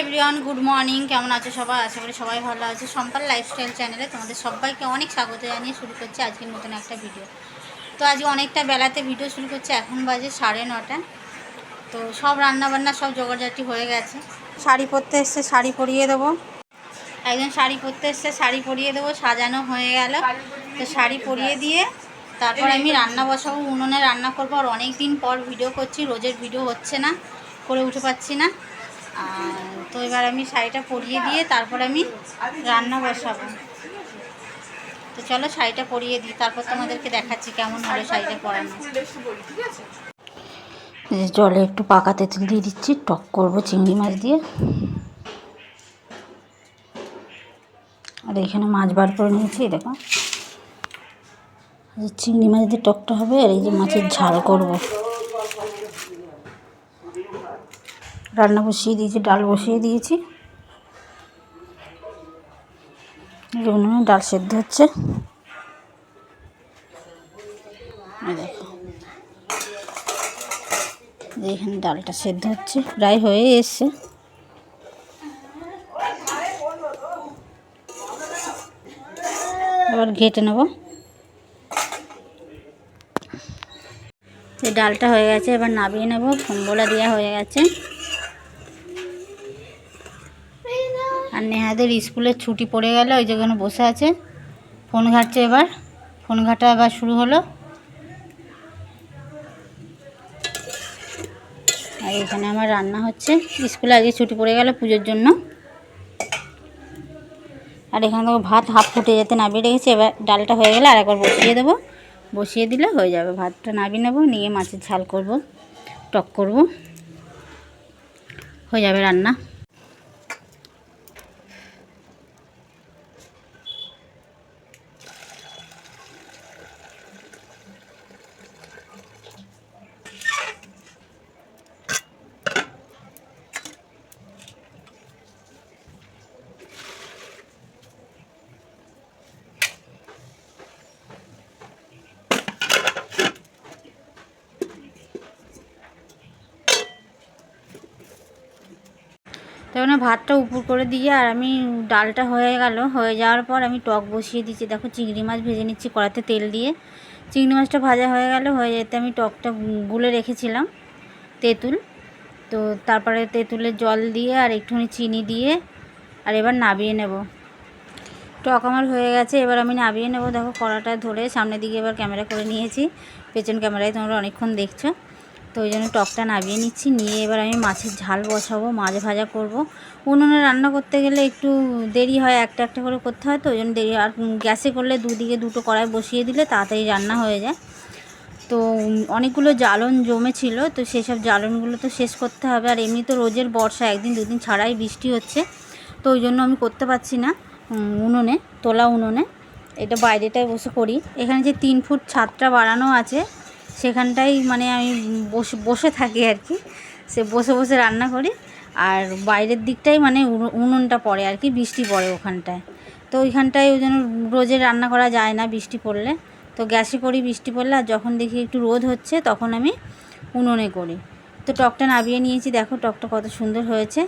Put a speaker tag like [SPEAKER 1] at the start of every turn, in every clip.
[SPEAKER 1] Everyone good morning কেমন আছো সবাই? আশা করি সবাই ভালো আছে। সম্পাল লাইফস্টাইল চ্যানেলে তোমাদের সবাইকে অনেক স্বাগত জানিয়ে শুরু করছি আজকের নতুন একটা ভিডিও তো আজকে অনেকটা বেলাতে ভিডিও শুরু করছি, এখন বাজে সাড়ে নটা। তো সব রান্নাবান্না সব জোগাড়জাটি হয়ে গেছে। শাড়ি পরতে এসছে, শাড়ি পরিয়ে দেবো। একজন শাড়ি পরতে এসছে, শাড়ি পরিয়ে দেবো, সাজানো হয়ে গেল। তো শাড়ি পরিয়ে দিয়ে তারপর আমি রান্না বসাবো, উনুনে রান্না করব। আর অনেক দিন পর ভিডিও করছি, রোজের ভিডিও হচ্ছে না, করে উঠে পাচ্ছি না। তো এবার আমি শাড়িটা পরিয়ে দিয়ে তারপর আমি রান্না বসাবো। তো চলো শাড়িটা পরিয়ে দিই, তারপর তোমাদেরকে দেখাচ্ছি কেমন হলো শাড়িটা পরানো জলে একটু পাকা তেঁতুল দিয়ে দিচ্ছি, টক করব চিংড়ি মাছ দিয়ে। আর এখানে মাছ বার করে নিয়েছি দেখো। চিংড়ি মাছ দিয়ে টকটা হবে, আর এই যে মাছের ঝাল করব। রান্না বসিয়ে দিয়েছি, ডাল বসিয়ে দিয়েছি। ডাল সেদ্ধ হচ্ছে। এখানে ডালটা সেদ্ধ হচ্ছে, প্রায় হয়ে এসছে। এবার ঘেটে নেব। এই ডালটা হয়ে গেছে, এবার নামিয়ে নেব। ফোনবোলা দেওয়া হয়ে গেছে। নেহাদের স্কুলের ছুটি পড়ে গেল, ওই যেখানে বসে আছে। ফোন ঘাটছে এবার। ফোন ঘাটা এবার শুরু হলো। আর এখানে আমার রান্না হচ্ছে। স্কুলে আজকে ছুটি পড়ে গেল পুজোর জন্য। আর এখানে দেখো ভাত হাফ ফুটে যেতে নামিয়ে রেখেছি। এবার ডালটা হয়ে গেলে আর একবার বসিয়ে দেবো। বসিয়ে দিলে হয়ে যাবে। ভাতটা নামিয়ে নেব, নিয়ে মাছের ঝাল করব, টক করব। হয়ে যাবে রান্না। তখন ভাতটা উপর করে দিয়ে আর আমি ডালটা হয়ে গেল। হয়ে যাওয়ার পর আমি টক বসিয়ে দিচ্ছি। দেখো চিংড়ি মাছ ভেজে নিচ্ছি কড়াতে তেল দিয়ে। চিংড়ি মাছটা ভাজা হয়ে গেল। হয়ে যেতে আমি টকটা গুলে রেখেছিলাম তেঁতুল। তো তারপরে তেঁতুলের জল দিয়ে আর একটুখানি চিনি দিয়ে আর এবার নাবিয়ে নেব। টক আমার হয়ে গেছে। এবার আমি নাবিয়ে নেব। দেখো কড়াটা ধরে সামনের দিকে এবার ক্যামেরা করে নিয়েছি। পেছন ক্যামেরায় তোমরা অনেকক্ষণ দেখছ। তো ওই জন্য টকটা নামিয়ে নিচ্ছি। নিয়ে এবার আমি মাছের ঝাল বসাবো, মাছ ভাজা করব। উনুনে রান্না করতে গেলে একটু দেরি হয়, একটা একটা করে করতে হয় তো, ওই জন্য দেরি আর গ্যাসে করলে দুদিকে দুটো কড়াই বসিয়ে দিলে তাড়াতাড়ি রান্না হয়ে যায়। তো অনেকগুলো জ্বালন জমেছিল, তো সেসব জ্বালনগুলো তো শেষ করতে হবে। আর এমনি তো রোজের বর্ষা, একদিন দুদিন ছাড়াই বৃষ্টি হচ্ছে। তো ওই জন্য আমি করতে পারছি না উনুনে, তোলা উনুনে। এটা বাইরেটায় বসে করি। এখানে যে তিন ফুট ছাদটা বাড়ানো আছে সেখানটাই মানে আমি বসে বসে থাকি আর কি। সে বসে বসে রান্না করি আর বাইরের দিকটাই মানে উনুনটা পড়ে আর কি, বৃষ্টি পড়ে ওখানটায়। তো ওইখানটায় ওই জন্য রোজে রান্না করা যায় না বৃষ্টি পড়লে। তো গ্যাসে করি, বৃষ্টি পড়লে আর যখন দেখি একটু রোদ হচ্ছে তখন আমি উনুনে করি। তো টকটা নাবিয়ে নিয়েছি, দেখো টকটা কত সুন্দর হয়েছে।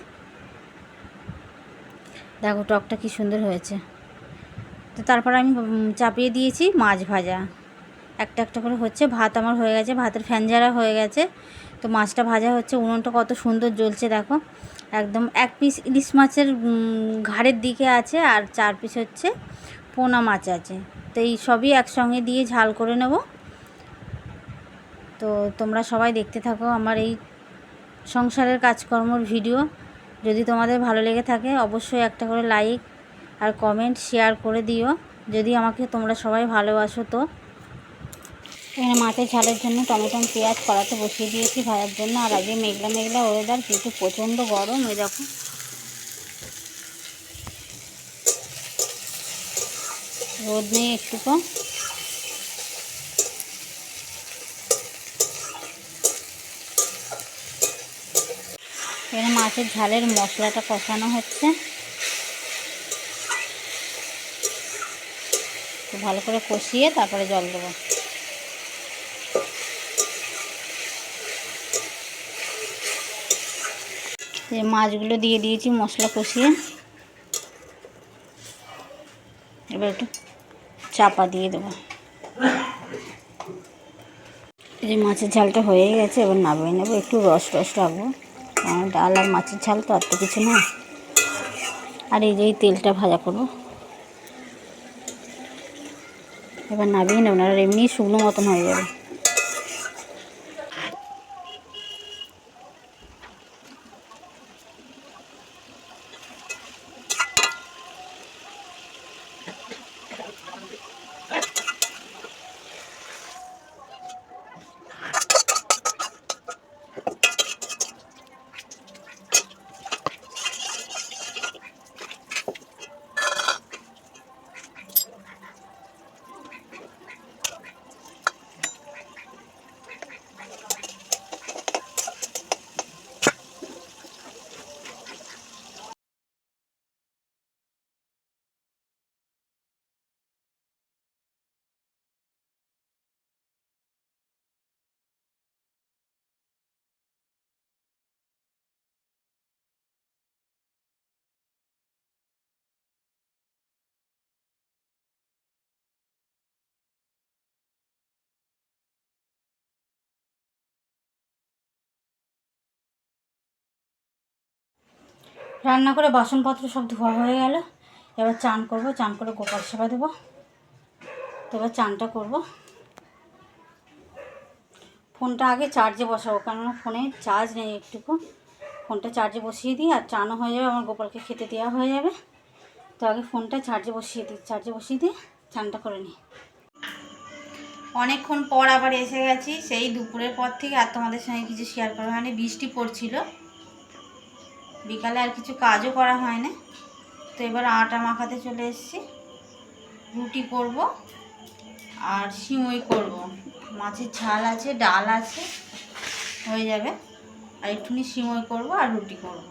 [SPEAKER 1] দেখো টকটা কি সুন্দর হয়েছে। তো তারপর আমি চাপিয়ে দিয়েছি মাছ ভাজা। একটা একটা করে হচ্ছে। ভাত আমার হয়ে গেছে, ভাতের ফ্যানজারা হয়ে গেছে। তো মাছটা ভাজা হচ্ছে, উনুনটা কত সুন্দর জ্বলছে দেখো। একদম এক পিস ইলিশ মাছের ঘাড়ের দিকে আছে আর চার পিস হচ্ছে পোনা মাছ আছে। তো এই সবই একসঙ্গে দিয়ে ঝাল করে নেব। তো তোমরা সবাই দেখতে থাকো আমার এই সংসারের কাজকর্মর ভিডিও। যদি তোমাদের ভালো লেগে থাকে অবশ্যই একটা করে লাইক আর কমেন্ট শেয়ার করে দিও। যদি আমাকে তোমরা সবাই ভালোবাসো তো। এখানে মাছের ঝালের জন্য টমেটো, পেঁয়াজ, কড়াতে বসিয়ে দিয়েছি ভাজার জন্য। আর আগে মেঘলা মেঘলা ওয়েদার কিন্তু প্রচণ্ড গরম, এই দেখো। রোদ নেই একটুকু এখানে মাছের ঝালের মশলাটা কষানো হচ্ছে। ভালো করে কষিয়ে তারপরে জল দেবো। এই মাছগুলো দিয়ে দিয়েছি, মশলা কষিয়ে। এবার একটু চাপা দিয়ে দেবো। এই যে মাছের ঝালটা হয়ে গেছে, এবার নামিয়ে নেব। একটু রস রস রাখব, কারণ ডাল আর মাছের ঝাল তো আর তো কিছু না। আর এই যে তেলটা ভাজা করব। এবার নামিয়ে নেবেন আর এমনি শুকনো মতন হয়ে যাবে। রান্না করে বাসনপত্র সব ধোয়া হয়ে গেল। এবার চান করব, চান করে গোপাল সেবা দেবো। তো এবার চানটা করব। ফোনটা আগে চার্জে বসাবো, কেননা ফোনে চার্জ নেই একটুকু। ফোনটা চার্জে বসিয়ে দিই আর চানও হয়ে যাবে, আমার গোপালকে খেতে দেওয়া হয়ে যাবে। তো আগে ফোনটা চার্জে বসিয়ে দিই, চার্জে বসিয়ে দিয়ে চানটা করে নিই। অনেকক্ষণ পর আবার এসে গেছি, সেই দুপুরের পর থেকে আর তোমাদের সঙ্গে কিছু শেয়ার করা হয়নি বৃষ্টি পড়ছিল। বিকালে আর কিছু কাজও করা হয় না তো এবার আটা মাখাতে চলে এসেছি। রুটি করব আর সিমই করব। মাছের ঝাল আছে, ডাল আছে, হয়ে যাবে। আর একটুখানি সিমই করব আর রুটি করব।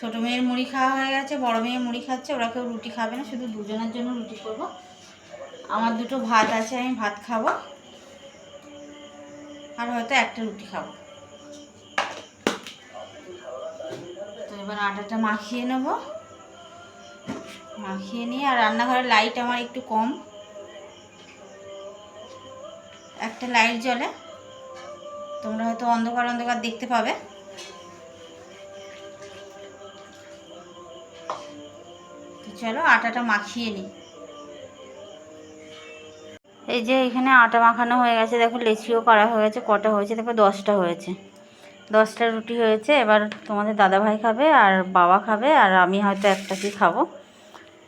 [SPEAKER 1] ছোটো মেয়ের মুড়ি খাওয়া হয়ে গেছে, বড় মেয়ে মুড়ি খাচ্ছে, ওরা কেউ রুটি খাবে না, শুধু দুজনের জন্য রুটি করব। আমার দুটো ভাত আছে, আমি ভাত খাব। আর হয়তো একটা রুটি খাব। এবার আটাটা মাখিয়ে নেব। মাখিয়ে নিয়ে, আর রান্নাঘরের লাইট আমার একটু কম। একটা লাইট জ্বলে। তোমরা হয়তো অন্ধকার অন্ধকার দেখতে পাবে। চলো আটাটা মাখিয়ে নিই। এই যে এখানে আটা মাখানো হয়ে গেছে, দেখো লেচিও করা হয়ে গেছে, কটা হয়েছে দেখো দশটা হয়েছে। দশটা রুটি হয়েছে, এবার তোমাদের দাদাভাই খাবে আর বাবা খাবে, আর আমি হয়তো একটা কি খাব।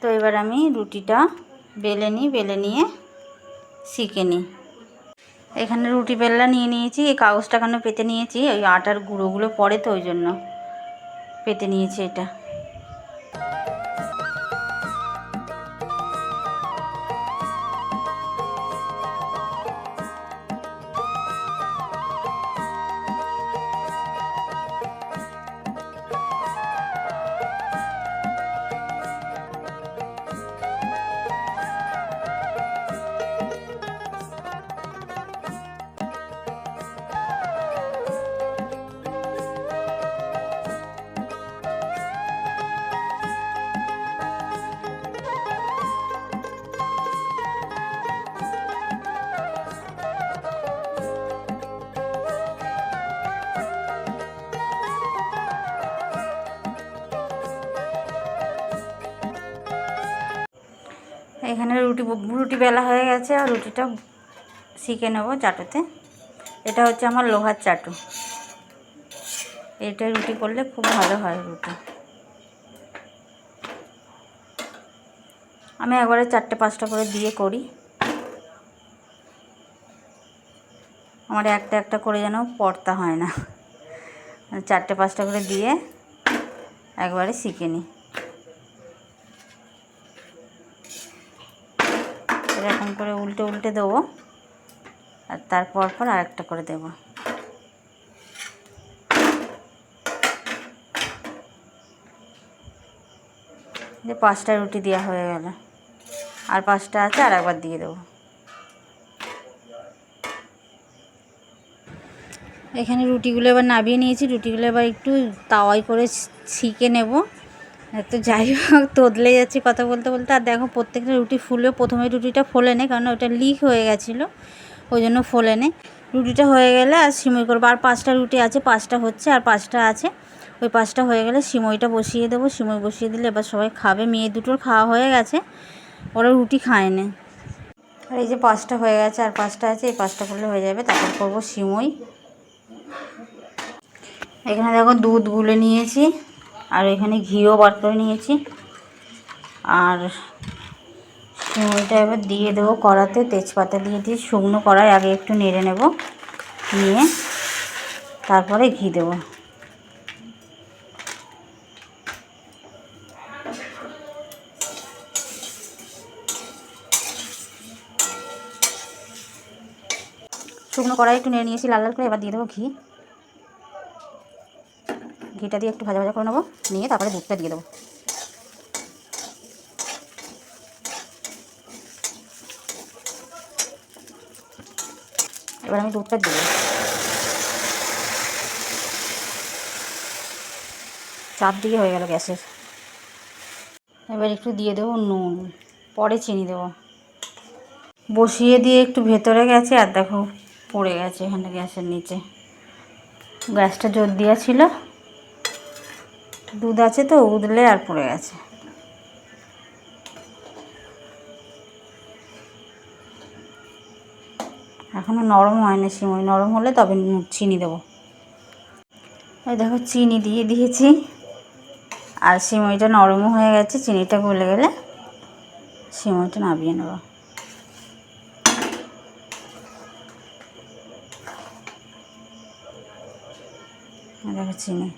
[SPEAKER 1] তো এবার আমি রুটিটা বেলে নিই, বেলে নিয়ে শিখে নিই। এখানে রুটি বেললা নিয়ে নিয়েছি, এই কাগজটা কেন পেতে নিয়েছি? ওই আটার গুঁড়োগুলো পড়ে তো ওই জন্য। পেতে নিয়েছি এটা। এখানে রুটি রুটি বেলা হয়ে গেছে আর রুটিটা শিখে নেব চাটুতে। এটা হচ্ছে আমার লোহার চাটু। এটা রুটি করলে খুব ভালো হয় রুটি। আমি একবারে চারটে পাঁচটা করে দিয়ে করি। আমার একটা একটা করে যেন পড়তা হয় না। চারটে পাঁচটা করে দিয়ে একবারে শিখে নিই। এরকম করে উল্টে উল্টে দেবো। আর তারপর পর আরেকটা করে দেবো। যে পাঁচটা রুটি দেওয়া হয়ে গেল। আর পাঁচটা আছে, আর একবার দিয়ে দেবো। এখানে রুটিগুলো এবার নাবিয়ে নিয়েছি। রুটিগুলো এবার একটু তাওয়াই করে ছিকে নেব। তো যাই হোক, তোদলে যাচ্ছি কথা বলতে বলতে। আর দেখো, প্রত্যেকটা রুটি ফুলে প্রথমে রুটিটা ফোলে নে, কারণ ওটা লিক হয়ে গেছিল, ওই জন্য ফোলে নে। রুটিটা হয়ে গেলে আর সিমই করব। আর পাঁচটা রুটি আছে, পাঁচটা হচ্ছে আর পাঁচটা আছে। ওই পাঁচটা হয়ে গেলে সিমইটা বসিয়ে দেবো। সিমই বসিয়ে দিলে এবার সবাই খাবে। মেয়ে দুটোর খাওয়া হয়ে গেছে, ওরা রুটি খায় না। আর এই যে পাঁচটা হয়ে গেছে, আর পাঁচটা আছে, এই পাঁচটা করলে হয়ে যাবে। তারপর করব সিমই। এখানে দেখো দুধ গুলে নিয়েছি। আর এখানে ঘিও বার করে নিয়েছি। আর সিমইটা এবার দিয়ে দেবো কড়াতে। তেজপাতা দিয়ে দিয়ে শুকনো কড়াই আগে একটু নেড়ে নেব, নিয়ে তারপরে ঘি দেবো। শুকনো কড়াই একটু নেড়ে নিয়েছি, লাল লাল করে এবার দিয়ে দেবো ঘি। ঘিটা দিয়ে একটু ভাজা ভাজা করে নেব, নিয়ে তারপরে দুধটা দিয়ে দেবো। এবার আমি দুধটা দিয়ে চাপ দিয়ে হয়ে গেল গ্যাসের। এবার একটু দিয়ে দেবো নুন, পরে চিনি দেবো। বসিয়ে দিয়ে একটু ভেতরে গেছে, আর দেখো পড়ে গেছে এখানে গ্যাসের নিচে। গ্যাসটা জোর দেওয়া ছিল। দুধ আছে তো উদলে আর পড়ে গেছে। এখনও নরম হয়নি সিমই, নরম হলে তবে চিনি দেবো। এই দেখো চিনি দিয়ে দিয়েছি। আর সিমইটা নরমও হয়ে গেছে, চিনিটা গলে গেলে সিমইটা নামিয়ে নেব। দেখো চিনি।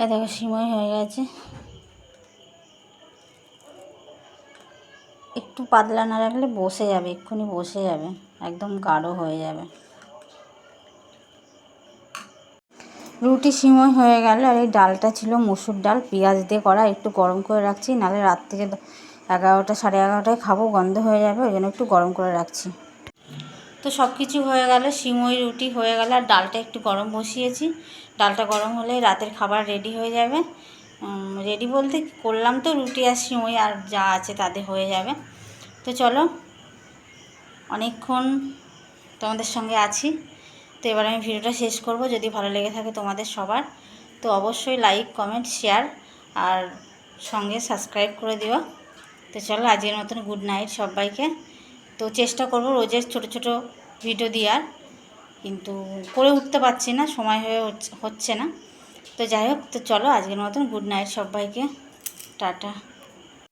[SPEAKER 1] এই দেখো, সিমই হয়ে গেছে। একটু পাতলা না রাখলে বসে যাবে, এক্ষুনি বসে যাবে, একদম গাঢ় হয়ে যাবে। রুটি সিমই হয়ে গেল, আর এই ডালটা ছিল মুসুর ডাল, পেঁয়াজ দিয়ে করা, একটু গরম করে রাখছি, নাহলে রাত থেকে এগারোটা, সাড়ে এগারোটায় খাব, গন্ধ হয়ে যাবে, ওই জন্য একটু গরম করে রাখছি। তো সব কিছু হয়ে গেল, সিমই রুটি হয়ে গেল, আর ডালটা একটু গরম বসিয়েছি। ডালটা গরম হলে রাতের খাবার রেডি হয়ে যাবে। রেডি বলতে করলাম তো রুটি আর সিমই আর যা আছে তাতে হয়ে যাবে। তো চলো, অনেকক্ষণ তোমাদের সঙ্গে আছি। তো এবার আমি ভিডিওটা শেষ করব, যদি ভালো লেগে থাকে তোমাদের সবার। তো অবশ্যই লাইক কমেন্ট শেয়ার আর সঙ্গে সাবস্ক্রাইব করে দিও। তো চলো, আজকের মতন গুড নাইট সবাইকে। তো চেষ্টা করব রোজের ছোট ছোট ভিডিও দেওয়ার। কিন্তু করে উঠতে পারছি না, সময় হয়ে হচ্ছে- না। তো যাই হোক, তো চলো আজকের মতন গুড নাইট সবাইকে, টাটা।